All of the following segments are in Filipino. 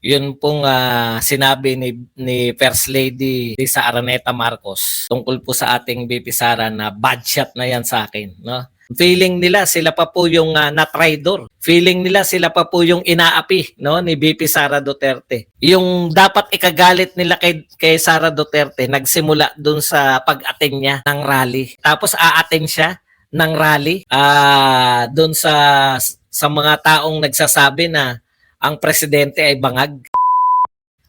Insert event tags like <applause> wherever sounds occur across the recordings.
Yun pong ah, sinabi ni, ni First Lady Lisa Araneta Marcos tungkol po sa ating BP Sara na bad shot na yan sa akin. No? Feeling nila sila pa po yung uh, na-traidor. Feeling nila sila pa po yung inaapi no ni BP Sara Duterte. Yung dapat ikagalit nila kay, kay Sara Duterte nagsimula dun sa pag-attend niya ng rally. Tapos a-attend siya ng rally ah doon sa sa mga taong nagsasabi na ang presidente ay bangag.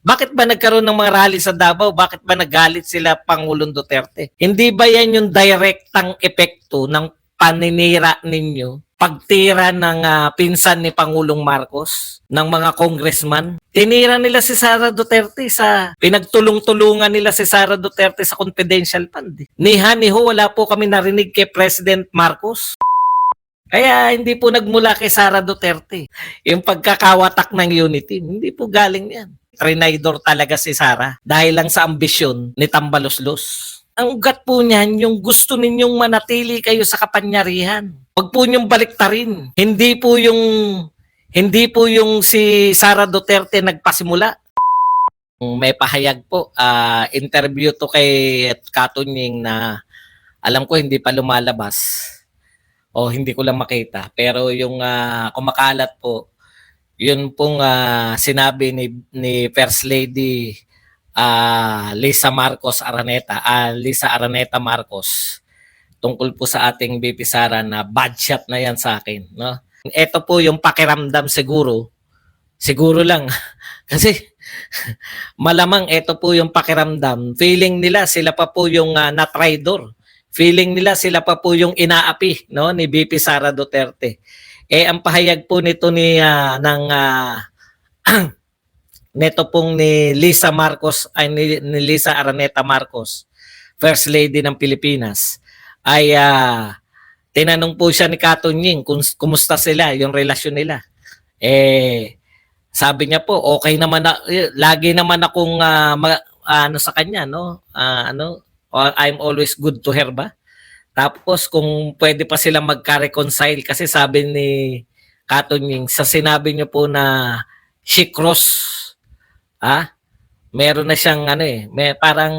Bakit ba nagkaroon ng mga rally sa Davao? Bakit ba nagalit sila Pangulong Duterte? Hindi ba yan yung direktang epekto ng paninira ninyo? Pagtira ng ah, pinsan ni Pangulong Marcos, ng mga congressman. Tinira nila si Sara Duterte sa pinagtulong-tulungan nila si Sara Duterte sa confidential fund. Ni ha ni ho, wala po kami narinig kay President Marcos. Kaya hindi po nagmula kay Sara Duterte. Yung pagkakawatak ng unity, hindi po galing yan. Trinidor talaga si Sara dahil lang sa ambisyon ni Tambaloslos. Ang ugat po niyan, yung gusto ninyong manatili kayo sa kapanyarihan. Huwag po niyong baliktarin. Hindi po yung hindi po yung si Sara Duterte nagpasimula. May pahayag po, ah, interview to kay Katunying na alam ko hindi pa lumalabas o hindi ko lang makita. Pero yung ah, kumakalat po, yun pong ah, sinabi ni, ni First Lady ah, Lisa Marcos Araneta, ah, Lisa Araneta Marcos, tungkol po sa ating BP Sara na bad shot na yan sa akin. No? Ito po yung pakiramdam siguro, siguro lang, <laughs> kasi <laughs> malamang ito po yung pakiramdam. Feeling nila sila pa po yung ah, na-traidor feeling nila sila pa po yung inaapi no ni BP Sara Duterte. Eh ang pahayag po nito ni ah, ng ah, <clears throat> neto pong ni Lisa Marcos ay ni, ni Lisa Araneta Marcos, First Lady ng Pilipinas, ay ah, tinanong po siya ni Katunying kung kumusta sila, yung relasyon nila. Eh sabi niya po, okay naman na, eh, lagi naman akong ah, ma- ano sa kanya, no? Ah, ano, o- I'm always good to her ba? Tapos kung pwede pa silang magka-reconcile kasi sabi ni Katunying sa sinabi niyo po na she cross ah meron na siyang ano eh may parang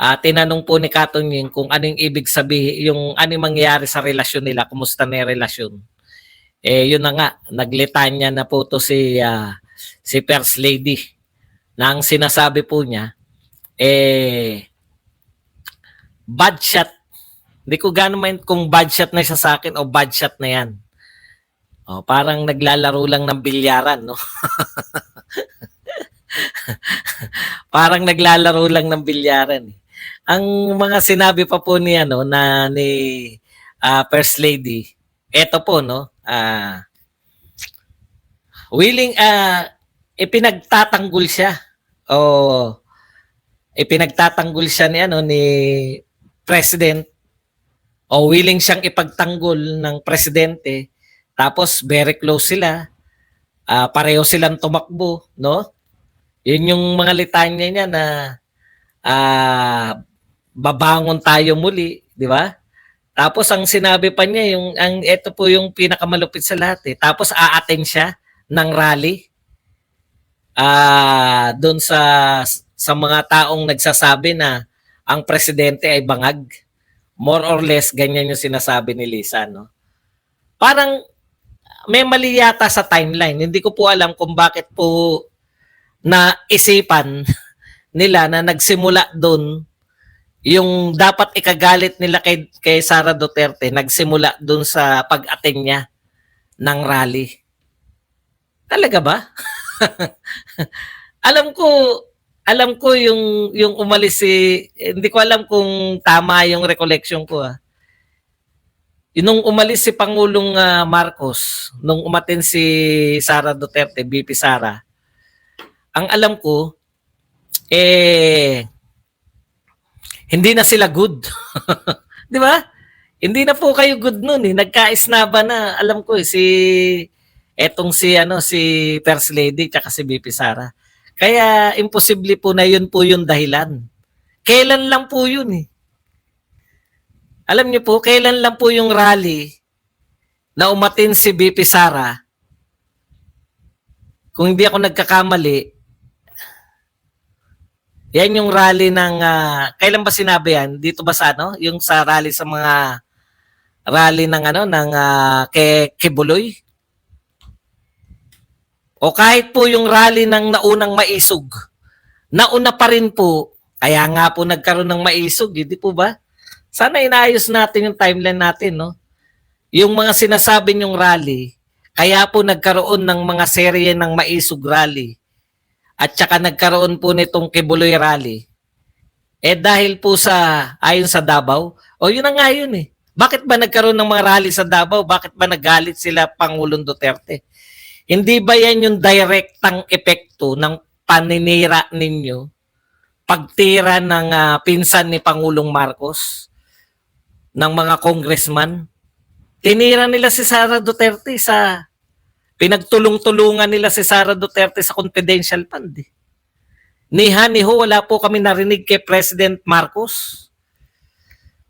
ah, tinanong po ni Katunying kung anong ibig sabihin yung anong mangyayari sa relasyon nila kumusta na yung relasyon. Eh yun na nga naglitanya na po to si ah, si First Lady. Na ang sinasabi po niya eh bad shot. Hindi ko gano'n mind kung bad shot na siya sa akin o bad shot na yan. O, parang naglalaro lang ng bilyaran, no? <laughs> parang naglalaro lang ng bilyaran. eh. Ang mga sinabi pa po ni ano na ni ah, First Lady, eto po no, ah willing ah ipinagtatanggol siya. O ipinagtatanggol siya ni ano ni president o willing siyang ipagtanggol ng presidente tapos very close sila ah pareho silang tumakbo no? Yun yung mga litanya niya na ah babangon tayo muli di ba? Tapos ang sinabi pa niya yung ang ito po yung pinakamalupit sa lahat eh. Tapos aattend siya ng rally ah doon sa sa mga taong nagsasabi na ang presidente ay bangag. More or less, ganyan yung sinasabi ni Lisa, no? Parang may mali yata sa timeline. Hindi ko po alam kung bakit po naisipan <laughs> nila na nagsimula doon yung dapat ikagalit nila kay, kay Sara Duterte, nagsimula doon sa pag-attend niya ng rally. Talaga ba? <laughs> alam ko alam ko yung yung umalis si hindi ko alam kung tama yung recollection ko ah. Nung umalis si Pangulong ah, Marcos, nung umatin si Sara Duterte, BP Sara, ang alam ko, eh, hindi na sila good. <laughs> Di ba? Hindi na po kayo good nun eh. Nagkaisnaba na, alam ko eh, si, etong si, ano, si First Lady, tsaka si BP Sara. Kaya imposible po na yun po yung dahilan. Kailan lang po yun eh. Alam niyo po, kailan lang po yung rally na umatin si BP Sara kung hindi ako nagkakamali, yan yung rally ng, ah, kailan ba sinabi yan? Dito ba sa ano? Yung sa rally sa mga rally ng ano, ng uh, ke, Kibuloy? O kahit po yung rally ng naunang maisog, nauna pa rin po, kaya nga po nagkaroon ng maisog, hindi po ba? Sana inaayos natin yung timeline natin, no? Yung mga sinasabi nyong rally, kaya po nagkaroon ng mga serye ng maisog rally at saka nagkaroon po nitong Kibuloy rally. Eh dahil po sa, ayon sa Davao, o yun na nga yun eh. Bakit ba nagkaroon ng mga rally sa Davao? Bakit ba nagalit sila Pangulong Duterte? Hindi ba yan yung direktang epekto ng paninira ninyo? Pagtira ng ah, pinsan ni Pangulong Marcos ng mga congressman? Tinira nila si Sara Duterte sa pinagtulong-tulungan nila si Sara Duterte sa confidential fund. Eh. Ni ha, ni ho, wala po kami narinig kay President Marcos.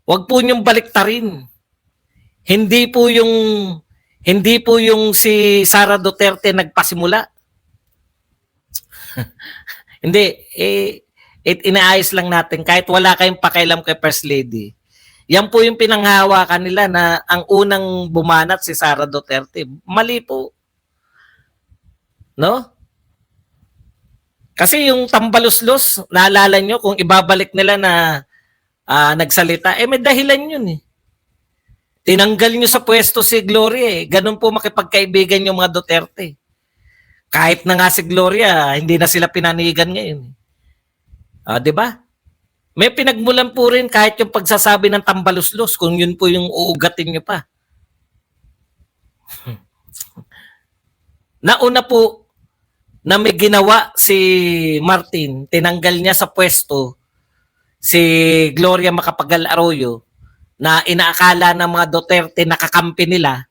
Huwag po niyong baliktarin. Hindi po yung hindi po yung si Sara Duterte nagpasimula. <laughs> hindi, eh, it, inaayos lang natin kahit wala kayong pakialam kay First Lady. Yan po yung pinanghahawakan nila na ang unang bumanat si Sara Duterte. Mali po. No? Kasi yung tambaluslos, naalala nyo kung ibabalik nila na ah, nagsalita, eh may dahilan yun eh. Tinanggal nyo sa pwesto si Gloria eh. Ganun po makipagkaibigan yung mga Duterte. Kahit na nga si Gloria, hindi na sila pinanigan ngayon. eh. Ah, 'di ba? May pinagmulan po rin kahit yung pagsasabi ng tambaluslos kung yun po yung uugatin nyo pa. <laughs> Nauna po na may ginawa si Martin, tinanggal niya sa pwesto si Gloria Macapagal Arroyo na inaakala ng mga Duterte nakakampi nila.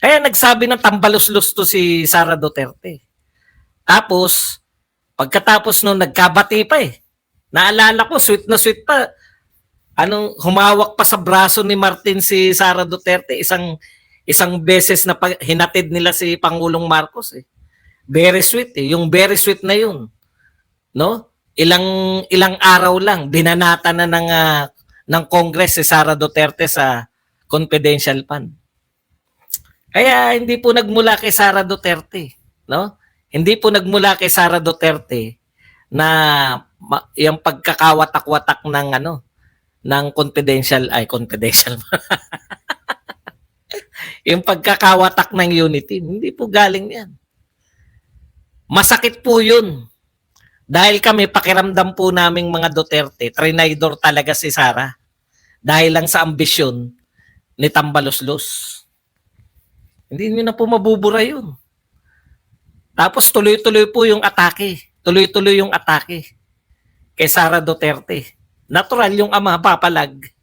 Kaya nagsabi ng tambaluslos to si Sara Duterte. Tapos, pagkatapos nung nagkabati pa eh. Naalala ko, sweet na sweet pa. Anong humawak pa sa braso ni Martin si Sara Duterte, isang isang beses na pag, hinatid nila si Pangulong Marcos eh. Very sweet eh. Yung very sweet na yun. No? Ilang ilang araw lang binanata na ng ah, ng Congress si Sara Duterte sa confidential fund. Kaya hindi po nagmula kay Sara Duterte, no? Hindi po nagmula kay Sara Duterte na yung pagkakawatak-watak ng ano ng confidential ay confidential <laughs> yung pagkakawatak ng unity, hindi po galing yan. Masakit po yun. Dahil kami, pakiramdam po naming mga Duterte, trinidor talaga si Sara. Dahil lang sa ambisyon ni Tambaloslos. Hindi nyo na po mabubura yun. Tapos tuloy-tuloy po yung atake. Tuloy-tuloy yung atake kay Sara Duterte. Natural yung ama, papalag.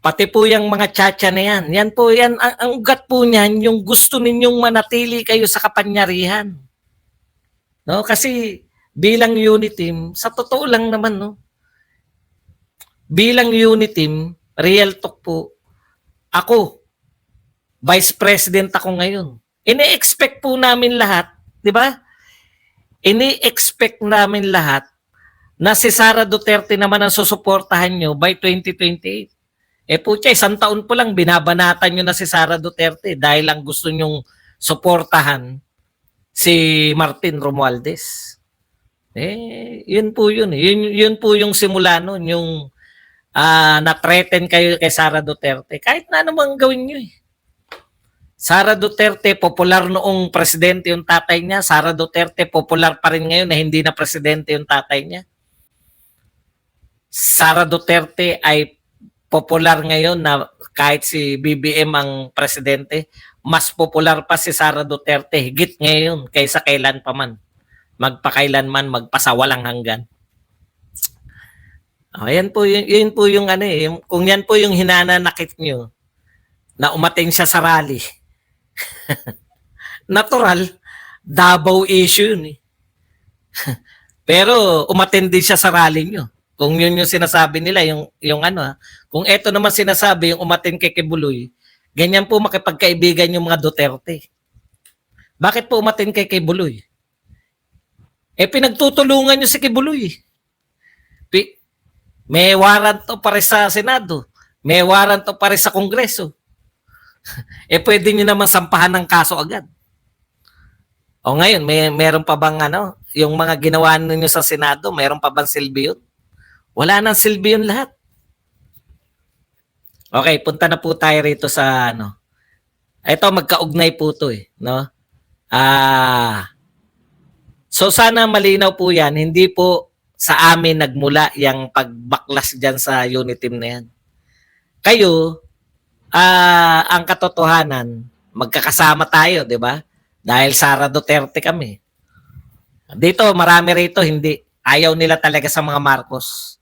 Pati po yung mga tsatsya na yan. Yan po, yan, ang, ang ugat po niyan, yung gusto ninyong manatili kayo sa kapanyarihan. No? Kasi bilang unit team, sa totoo lang naman, no? Bilang unit team, real talk po, ako, vice president ako ngayon. Ini-expect po namin lahat, di ba? Ini-expect namin lahat na si Sara Duterte naman ang susuportahan nyo by 2028. Eh putya, isang taon po lang binabanatan nyo na si Sara Duterte dahil lang gusto nyong suportahan si Martin Romualdez. Eh, yun po yun. eh. Yun, yun po yung simula nun, yung ah na-threaten kayo kay Sara Duterte. Kahit na namang gawin nyo eh. Sara Duterte, popular noong presidente yung tatay niya. Sara Duterte, popular pa rin ngayon na hindi na presidente yung tatay niya. Sara Duterte ay popular ngayon na kahit si BBM ang presidente, mas popular pa si Sara Duterte higit ngayon kaysa kailan pa man. Magpakailan man, magpasawalang hanggan. Oh, yan po yung, yun po yung ano eh, yung, kung yan po yung hinananakit nyo na umating siya sa rally. <laughs> Natural, Davao issue yun eh. <laughs> Pero umattend din siya sa rally nyo. Kung yun yung sinasabi nila, yung, yung ano ha, kung eto naman sinasabi, yung umatin kay Kibuloy, ganyan po makipagkaibigan yung mga Duterte. Bakit po umatin kay Kibuloy? Eh, pinagtutulungan nyo si Kibuloy. Pi- may warrant to pare sa Senado. May warrant to pare sa Kongreso. <laughs> eh, pwede nyo naman sampahan ng kaso agad. O ngayon, may meron pa bang ano, yung mga ginawa ninyo sa Senado, meron pa bang silbi yun? Wala nang silbi yun lahat. Okay, punta na po tayo rito sa ano. Ito magkaugnay po to eh, no? Ah. so sana malinaw po 'yan, hindi po sa amin nagmula yung pagbaklas diyan sa unit team na yan. Kayo ah ang katotohanan, magkakasama tayo, 'di ba? Dahil Sara Duterte kami. Dito marami rito hindi ayaw nila talaga sa mga Marcos.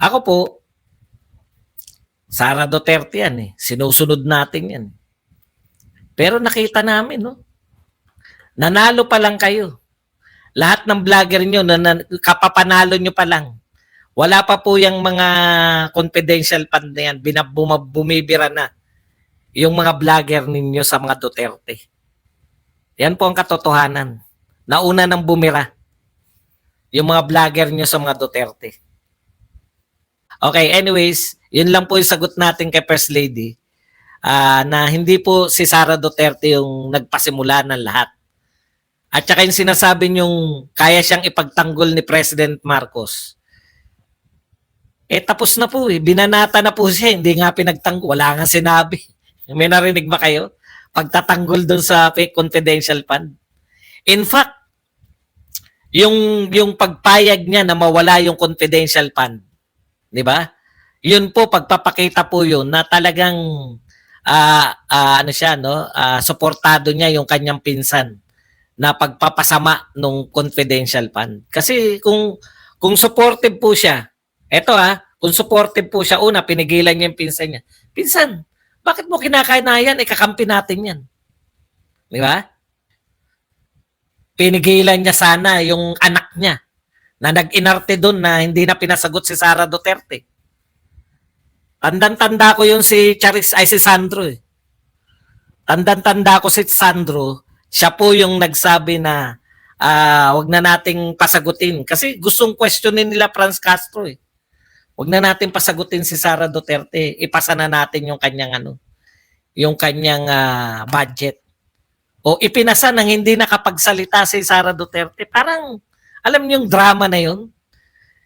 Ako po Sara Duterte yan eh. Sinusunod natin yan. Pero nakita namin, no? Nanalo pa lang kayo. Lahat ng vlogger nyo, na, na, kapapanalo nyo pa lang. Wala pa po yung mga confidential fund na yan. Binab, buma- bumibira na yung mga vlogger ninyo sa mga Duterte. Yan po ang katotohanan. Nauna nang bumira yung mga vlogger nyo sa mga Duterte. Okay, anyways, yun lang po yung sagot natin kay First Lady. Ah, na hindi po si Sara Duterte yung nagpasimula ng lahat. At saka yung sinasabi yung kaya siyang ipagtanggol ni President Marcos. Eh tapos na po eh. Binanata na po siya. Hindi nga pinagtanggol. Wala nga sinabi. <laughs> May narinig ba kayo? Pagtatanggol doon sa confidential fund. In fact, yung, yung pagpayag niya na mawala yung confidential fund, Di ba? Yun po pagpapakita po yun na talagang ah ah, ano siya no, ah, suportado niya yung kanyang pinsan na pagpapasama nung confidential fund. Kasi kung kung supportive po siya, eto ah, kung supportive po siya una pinigilan niya yung pinsan niya. Pinsan, bakit mo kinakainayan? Ikakampi natin 'yan. Di ba? Pinigilan niya sana yung anak niya na nag-inarte doon na hindi na pinasagot si Sara Duterte. Tandang-tanda ko yun si Charis ay si Sandro eh. Tandang-tanda ko si Sandro, siya po yung nagsabi na ah wag na nating pasagutin kasi gustong questionin nila Franz Castro eh. Wag na nating pasagutin si Sara Duterte, ipasa na natin yung kanyang ano, yung kanyang ah, budget. O ipinasa nang hindi nakapagsalita si Sara Duterte. Parang alam niyo yung drama na yun?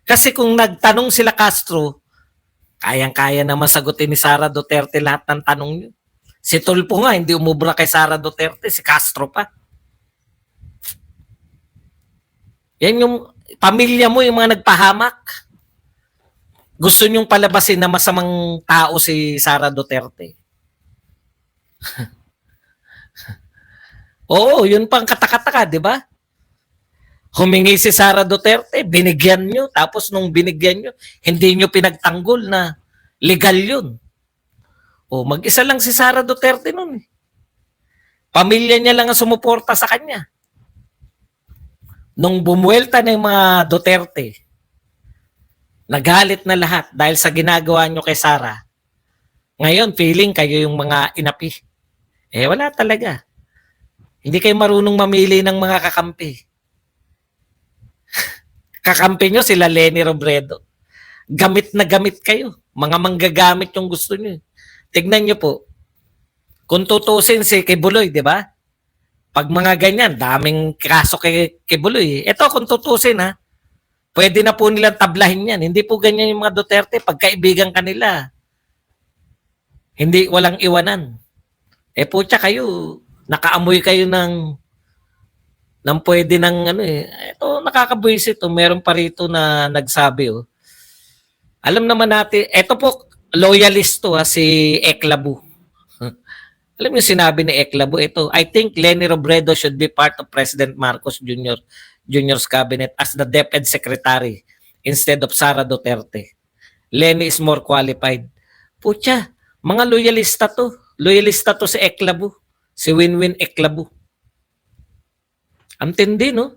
Kasi kung nagtanong sila Castro, kayang-kaya naman sagutin ni Sara Duterte lahat ng tanong niyo. Si Tulpo nga, hindi umubra kay Sara Duterte, si Castro pa. Yan yung pamilya mo, yung mga nagpahamak. Gusto niyong palabasin na masamang tao si Sara Duterte. <laughs> Oo, yun pang katakataka, di ba? Humingi si Sara Duterte, binigyan nyo. Tapos nung binigyan nyo, hindi nyo pinagtanggol na legal yun. O mag-isa lang si Sara Duterte nun. eh. Pamilya niya lang ang sumuporta sa kanya. Nung bumuelta na yung mga Duterte, nagalit na lahat dahil sa ginagawa nyo kay Sara. Ngayon, feeling kayo yung mga inapi. Eh, wala talaga. Hindi kayo marunong mamili ng mga kakampi kakampi nyo sila Lenny Robredo. Gamit na gamit kayo. Mga manggagamit yung gusto nyo. Tignan nyo po. Kung tutusin si Kibuloy, di ba? Pag mga ganyan, daming kaso kay Kibuloy. Ito, kung tutusin ha, pwede na po nilang tablahin yan. Hindi po ganyan yung mga Duterte. Pagkaibigan kanila, hindi walang iwanan. Eh po kayo, nakaamoy kayo ng nang pwede ng ano eh. Ito nakakabuisit to. Meron pa rito na nagsabi oh. Alam naman natin, ito po loyalist to ha, si Eklabu. <laughs> Alam niyo sinabi ni Eklabu ito, I think Lenny Robredo should be part of President Marcos Jr. Jr.'s cabinet as the DepEd Secretary instead of Sara Duterte. Lenny is more qualified. Putya, mga loyalista to. Loyalista to si Eklabu. Si Winwin Eklabu. Ang tindi, no?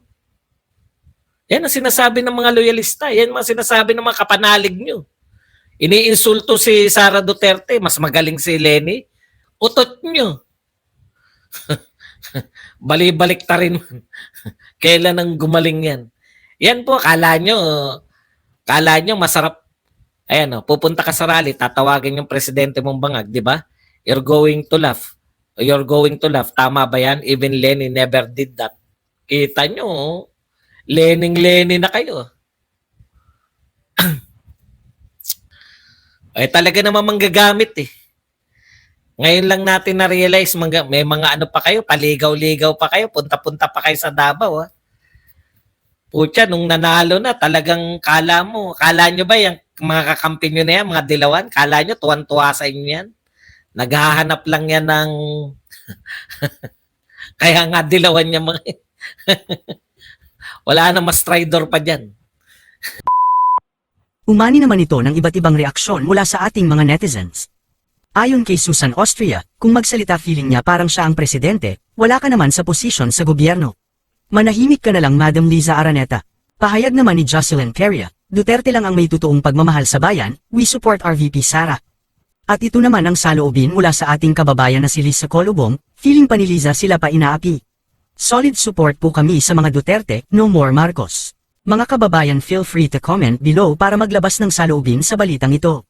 Yan ang sinasabi ng mga loyalista. Yan ang sinasabi ng mga kapanalig nyo. Iniinsulto si Sara Duterte. Mas magaling si Lenny. Utot nyo. <laughs> Balibalik ta rin. <laughs> Kailan ang gumaling yan? Yan po, kala nyo, kala nyo masarap. Ayan o, pupunta ka sa rally, tatawagin yung presidente mong bangag, di ba? You're going to laugh. You're going to laugh. Tama ba yan? Even Lenny never did that. Kita nyo. Lening-Lenny na kayo. <clears throat> Ay talaga naman manggagamit eh. Ngayon lang natin na-realize may mga ano pa kayo, paligaw-ligaw pa kayo, punta-punta pa kayo sa Davao. Ha? Pucha, nung nanalo na, talagang kala mo, kala nyo ba yung mga kakampi nyo na yan, mga dilawan, kala nyo tuwan-tuwa sa inyo yan? Naghahanap lang yan ng... <laughs> Kaya nga dilawan niya mga... <laughs> Wala na mas traidor pa dyan. Umani naman ito ng iba't ibang reaksyon mula sa ating mga netizens. Ayon kay Susan Austria, kung magsalita feeling niya parang siya ang presidente, wala ka naman sa posisyon sa gobyerno. Manahimik ka na lang Madam Liza Araneta. Pahayag naman ni Jocelyn Peria, Duterte lang ang may totoong pagmamahal sa bayan, we support RVP Sara. At ito naman ang saloobin mula sa ating kababayan na si Lisa Colobong, feeling pa ni Liza sila pa inaapi. Solid support po kami sa mga Duterte, no more Marcos. Mga kababayan feel free to comment below para maglabas ng saloobin sa balitang ito.